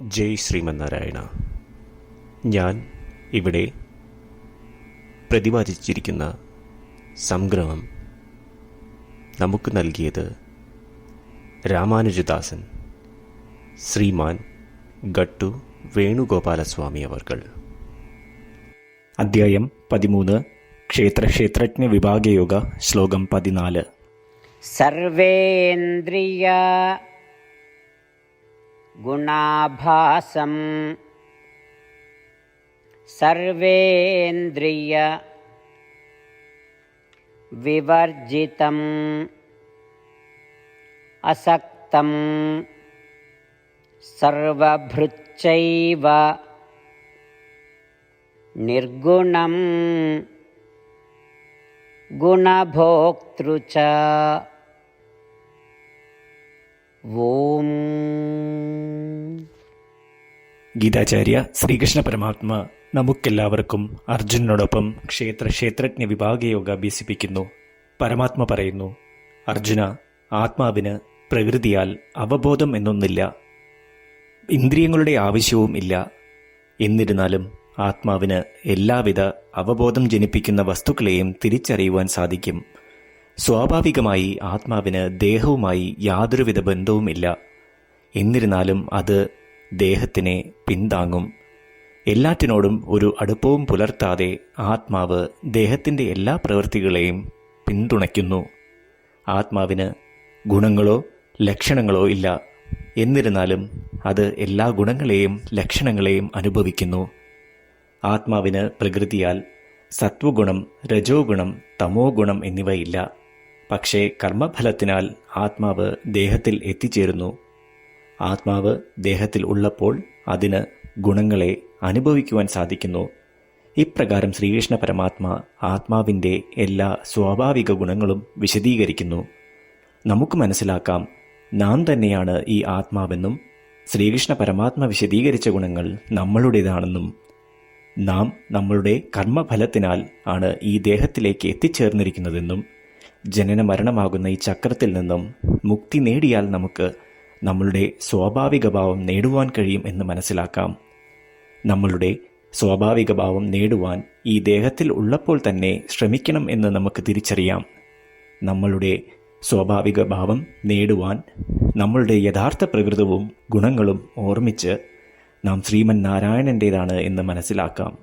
ജയ് ശ്രീമന്നാരായണ. ഞാൻ ഇവിടെ പ്രതിപാദിച്ചിരിക്കുന്ന സംഗ്രഹം നമുക്ക് നൽകിയത് രാമാനുജദാസൻ ശ്രീമാൻ ഗട്ടു വേണുഗോപാലസ്വാമി അവർകൾ. അദ്ധ്യായം പതിമൂന്ന് ക്ഷേത്രക്ഷേത്രജ്ഞ വിഭാഗയോഗ ശ്ലോകം പതിനാല്. സർവേന്ദ്രിയ गुणाभासं सर्वेन्द्रिय विवर्जितम् असक्तं सर्वभृच्चैव निर्गुणं गुणभोक्तृ च। ഓം ഗീതാചാര്യ ശ്രീകൃഷ്ണ പരമാത്മ നമുക്കെല്ലാവർക്കും അർജുനോടൊപ്പം ക്ഷേത്ര ക്ഷേത്രജ്ഞ വിഭാഗയോഗ അഭ്യസിപ്പിക്കുന്നു. പരമാത്മ പറയുന്നു അർജുന ആത്മാവിന് പ്രകൃതിയാൽ അവബോധം എന്നൊന്നില്ല. ഇന്ദ്രിയങ്ങളുടെ ആവശ്യവും ഇല്ല. എന്നിരുന്നാലും ആത്മാവിന് എല്ലാവിധ അവബോധം ജനിപ്പിക്കുന്ന വസ്തുക്കളെയും തിരിച്ചറിയുവാൻ സാധിക്കും. സ്വാഭാവികമായി ആത്മാവിന് ദേഹവുമായി യാതൊരുവിധ ബന്ധവുമില്ല. എന്നിരുന്നാലും അത് ദേഹത്തിനെ പിന്താങ്ങും. എല്ലാറ്റിനോടും ഒരു അടുപ്പവും പുലർത്താതെ ആത്മാവ് ദേഹത്തിന്റെ എല്ലാ പ്രവൃത്തികളെയും പിന്തുണയ്ക്കുന്നു. ആത്മാവിന് ഗുണങ്ങളോ ലക്ഷണങ്ങളോ ഇല്ല. എന്നിരുന്നാലും അത് എല്ലാ ഗുണങ്ങളെയും ലക്ഷണങ്ങളെയും അനുഭവിക്കുന്നു. ആത്മാവിന് പ്രകൃതിയാൽ സത്വഗുണം രജോ ഗുണം തമോ ഗുണം എന്നിവയില്ല പക്ഷേ കർമ്മഫലത്തിനാൽ ആത്മാവ് ദേഹത്തിൽ എത്തിച്ചേരുന്നു. ആത്മാവ് ദേഹത്തിൽ ഉള്ളപ്പോൾ അതിന് ഗുണങ്ങളെ അനുഭവിക്കുവാൻ സാധിക്കുന്നു. ഇപ്രകാരം ശ്രീകൃഷ്ണ പരമാത്മ ആത്മാവിന്റെ എല്ലാ സ്വാഭാവിക ഗുണങ്ങളും വിശദീകരിക്കുന്നു. നമുക്ക് മനസ്സിലാക്കാം നാം തന്നെയാണ് ഈ ആത്മാവെന്നും ശ്രീകൃഷ്ണ പരമാത്മ വിശദീകരിച്ച ഗുണങ്ങൾ നമ്മളുടേതാണെന്നും നാം നമ്മളുടെ കർമ്മഫലത്തിനാൽ ആണ് ഈ ദേഹത്തിലേക്ക് എത്തിച്ചേർന്നിരിക്കുന്നതെന്നും ജനന മരണമാകുന്ന ഈ ചക്രത്തിൽ നിന്നും മുക്തി നേടിയാൽ നമുക്ക് നമ്മളുടെ സ്വാഭാവിക ഭാവം നേടുവാൻ കഴിയും എന്ന് മനസ്സിലാക്കാം. നമ്മളുടെ സ്വാഭാവിക ഭാവം നേടുവാൻ ഈ ദേഹത്തിൽ ഉള്ളപ്പോൾ തന്നെ ശ്രമിക്കണം എന്ന് നമുക്ക് തിരിച്ചറിയാം. നമ്മളുടെ സ്വാഭാവിക ഭാവം നേടുവാൻ നമ്മളുടെ യഥാർത്ഥ പ്രകൃതവും ഗുണങ്ങളും ഓർമ്മിച്ച് നാം ശ്രീമൻ നാരായണന്റേതാണ് എന്ന് മനസ്സിലാക്കാം.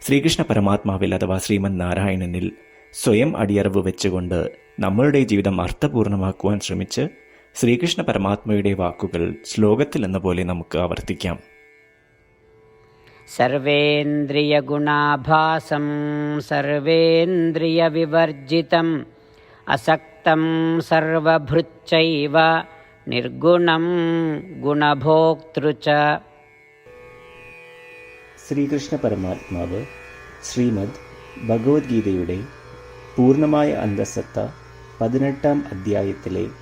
ശ്രീകൃഷ്ണ പരമാത്മാവിൽ അഥവാ ശ്രീമൻ നാരായണനിൽ സ്വയം അടിയറവ് വെച്ചുകൊണ്ട് നമ്മളുടെ ജീവിതം അർത്ഥപൂർണമാക്കുവാൻ ശ്രമിച്ച് ശ്രീകൃഷ്ണ പരമാത്മയുടെ വാക്കുകൾ ശ്ലോകത്തിലെന്ന പോലെ നമുക്ക് ആവർത്തിക്കാം. സർവേന്ദ്രിയഗുണാഭാസം സർവേന്ദ്രിയവിവർജിതം അസക്തം സർവഭൃച്ചൈവ നിർഗുണം ഗുണഭോക്തൃച്ച ശ്രീകൃഷ്ണ പരമാത്മാവ് ശ്രീമദ് ഭഗവത്ഗീതയുടെ പൂർണമായ അന്തസത്ത പതിനെട്ടാം അധ്യായത്തിലെ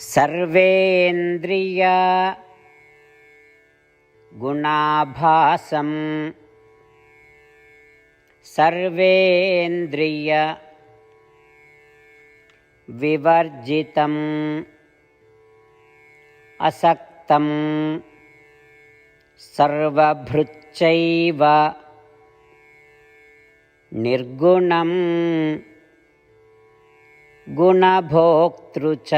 सर्वेन्द्रिय गुणाभासंेन्द्रियविवर्जितम् असक्तं सर्वभृच्चैव निर्गुणं गुणभोक्तृ च।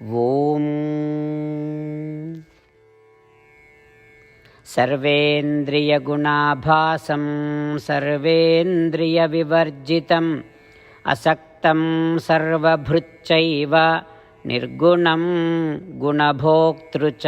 ఓం सर्वेन्द्रियगुणाभासं सर्वेन्द्रियविवर्जितम् असक्तं सर्वभृच्चैव निर्गुणं गुणभोक्तृ च